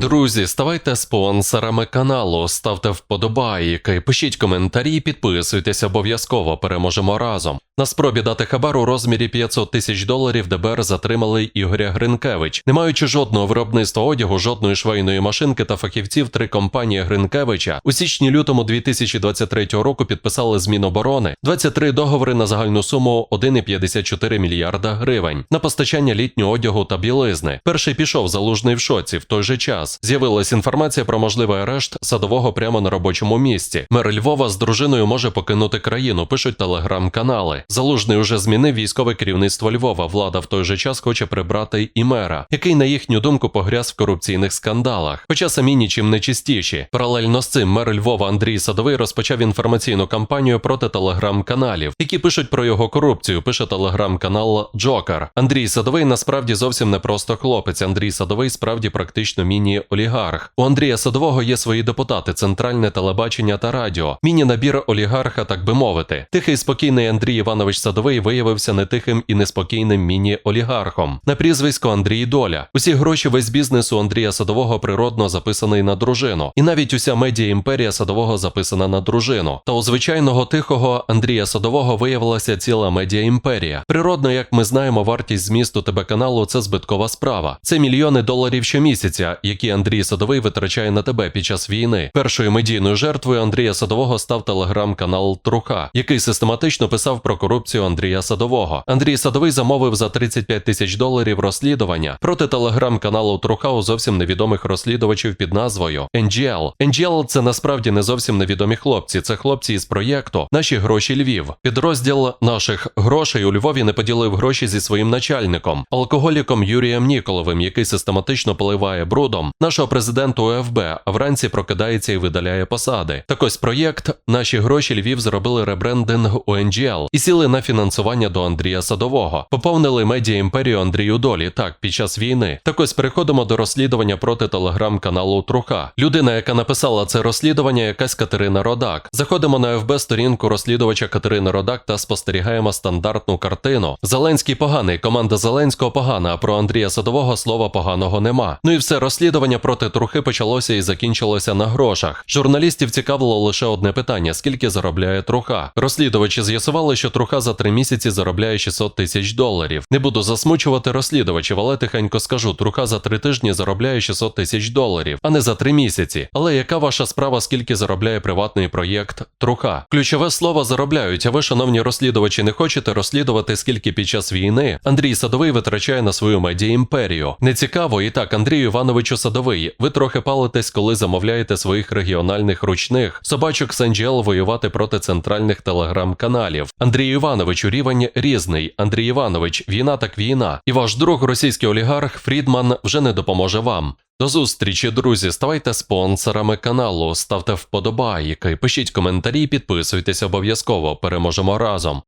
Друзі, ставайте спонсорами каналу, ставте вподобайки, пишіть коментарі, підписуйтесь обов'язково. Переможемо разом. На спробі дати хабар у розмірі 500 тисяч доларів ДБР затримали Ігоря Гринкевич. Не маючи жодного виробництва одягу, жодної швейної машинки та фахівців, три компанії Гринкевича у січні-лютому 2023 року підписали з Міноборони 23 договори на загальну суму 1,54 мільярда гривень на постачання літнього одягу та білизни. Перший пішов залужний в шоці. В той же час з'явилась інформація про можливий арешт садового прямо на робочому місці. Мер Львова з дружиною може покинути країну. Пишуть телеграм-канали. Залужний уже змінив військове керівництво Львова. Влада в той же час хоче прибрати і мера, який, на їхню думку, погряз в корупційних скандалах. Хоча самі нічим не чистіші. Паралельно з цим мер Львова Андрій Садовий розпочав інформаційну кампанію проти телеграм-каналів, які пишуть про його корупцію. Пише телеграм-канал Джокер. Андрій Садовий насправді зовсім не просто хлопець. Андрій Садовий справді практично міні-олігарх. У Андрія Садового є свої депутати, центральне телебачення та радіо. Міні-набір олігарха, так би мовити. Тихий спокійний Андрій Іванович Садовий виявився не тихим і неспокійним міні-олігархом. На прізвисько Андрій Доля. Усі гроші весь бізнес у Андрія Садового природно записаний на дружину. І навіть уся медіа імперія Садового записана на дружину. Та у звичайного тихого Андрія Садового виявилася ціла медіа імперія. Природно, як ми знаємо, вартість змісту ТБ каналу це збиткова справа. Це мільйони доларів щомісяця, які Андрій Садовий витрачає на тебе під час війни. Першою медійною жертвою Андрія Садового став телеграм-канал Труха, який систематично писав про корупцію Андрія Садового. Андрій Садовий замовив за 35 тисяч доларів розслідування проти телеграм-каналу Труха у зовсім невідомих розслідувачів під назвою NGL. NGL – це насправді не зовсім невідомі хлопці. Це хлопці із проєкту Наші гроші Львів. Підрозділ наших грошей у Львові не поділив гроші зі своїм начальником, алкоголіком Юрієм Ніколовим, який систематично поливає брудом нашого президента УФБ, вранці прокидається і видаляє посади. Так ось проєкт Наші гроші Львів зробили ребрендинг у NGL і сіли на фінансування до Андрія Садового. Поповнили медіа імперію Андрію Долі. Так, під час війни. Так ось переходимо до розслідування проти телеграм-каналу Труха. Людина, яка написала це розслідування, якась Катерина Родак. Заходимо на ФБ сторінку розслідувача Катерини Родак та спостерігаємо стандартну картину. Зеленський поганий, команда Зеленського погана, а про Андрія Садового слова поганого нема. Ну і все розслідування проти Трухи почалося і закінчилося на грошах. Журналістів цікавило лише одне питання: скільки заробляє Труха. Розслідувачі з'ясували, що Труха за три місяці заробляє 600 тисяч доларів. Не буду засмучувати розслідувачів, але тихенько скажу, Труха за три тижні заробляє 600 тисяч доларів, а не за три місяці. Але яка ваша справа, скільки заробляє приватний проєкт Труха? Ключове слово заробляють. А ви, шановні розслідувачі, не хочете розслідувати, скільки під час війни Андрій Садовий витрачає на свою медіа імперію. Не цікаво, і так, Андрію Івановичу Садовий, ви трохи палитесь, коли замовляєте своїх регіональних ручних собачок NGL воювати проти центральних телеграм-каналів. Андрій Іванович, рівень різний. Андрій Іванович, війна так війна. І ваш друг, російський олігарх Фрідман, вже не допоможе вам. До зустрічі, друзі. Ставайте спонсорами каналу, ставте вподобайки, пишіть коментарі, підписуйтесь обов'язково. Переможемо разом.